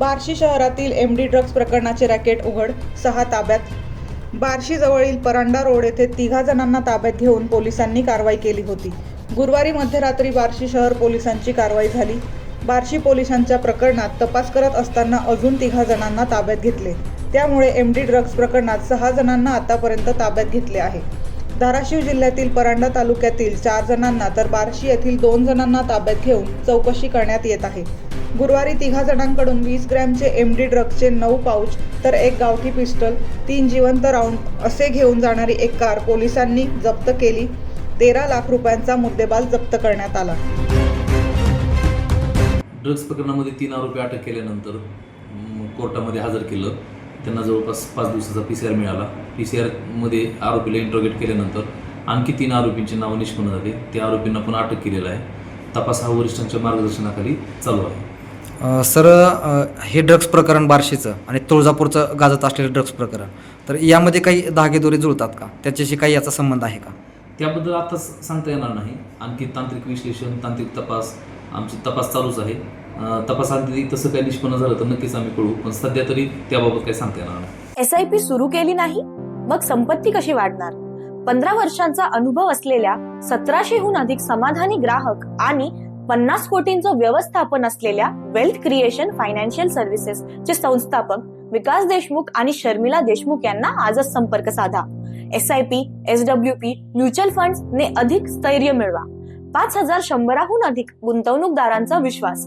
बार्शी शहरातील M D drugs प्रकरणाचे racket उघड सहा ताब्यात. बार्शीजवळील परांडा रोड येथे तिघा जणांना ताब्यात घेऊन पोलिसांनी कारवाई केली होती. गुरुवारी मध्यरात्री बार्शी शहर पोलिसांची कारवाई झाली. बार्शी पोलिसांच्या प्रकरणात तपास करत असताना अजून तिघा जणांना ताब्यात घेतले. त्यामुळे एम डी ड्रग्ज प्रकरणात सहा जणांना आतापर्यंत ताब्यात घेतले आहे. धाराशिव जिल्ह्यातील परांडा तालुक्यातील चार जणांना तर बार्शी येथील दोन जणांना ताब्यात घेऊन चौकशी करण्यात येत आहे. गुरुवारी तिघा जणांकडून वीस ग्रॅमचे एम डी ड्रग्सचे नऊ पाऊच तर एक गावठी पिस्टल तीन जिवंत राऊंड असे घेऊन जाणारी एक कार पोलिसांनी जप्त केली. तेरा लाख रुपयांचा मुद्देबाल जप्त करण्यात आला. ड्रग्स प्रकरणामध्ये तीन आरोपी अटक केल्यानंतर कोर्टामध्ये हजर केलं. त्यांना जवळपास पाच दिवसाचा पी सी आर मिळाला. पी सी आरमध्ये आरोपीला इंट्रोगेट केल्यानंतर आणखी तीन आरोपींची नावं निष्पन्न झाली. त्या आरोपींना पण अटक केलेलं आहे. तपास हा वरिष्ठांच्या मार्गदर्शनाखाली चालू आहे. सर हे ड्रग्ज प्रकरण बार्शीचं आणि तुळजापूरचं गाजत असलेलं ड्रग्ज प्रकरण तर यामध्ये काही धागेदोरे जुळतात का? त्याच्याशी काही याचा संबंध आहे का? त्याबद्दल आताच सांगता येणार नाही. आणखी तांत्रिक विश्लेषण तांत्रिक तपास आमची तपास चालूच आहे. तपासांती तसं काही निष्पन्न झालं तर नक्कीच आम्ही कळू. पण सध्या तरी त्याबाबत काही सांगता येणार नाही. एस आय पी सुरू केली नाही मग संपत्ती कशी वाढणार? पंधरा वर्षांचा अनुभव असलेल्या सतराशेहून अधिक समाधानी ग्राहक आणि पन्नास कोटींचं व्यवस्थापन असलेल्या वेल्थ क्रिएशन फायनान्शियल सर्व्हिसेस चे संस्थापक विकास देशमुख आणि शर्मिला देशमुख यांना आजच संपर्क साधा. S I P S W P mutual fund ने अधिक स्थैर्य मिळवा. पाच हजार शंभराहून अधिक गुंतवणूकदारांचा विश्वास.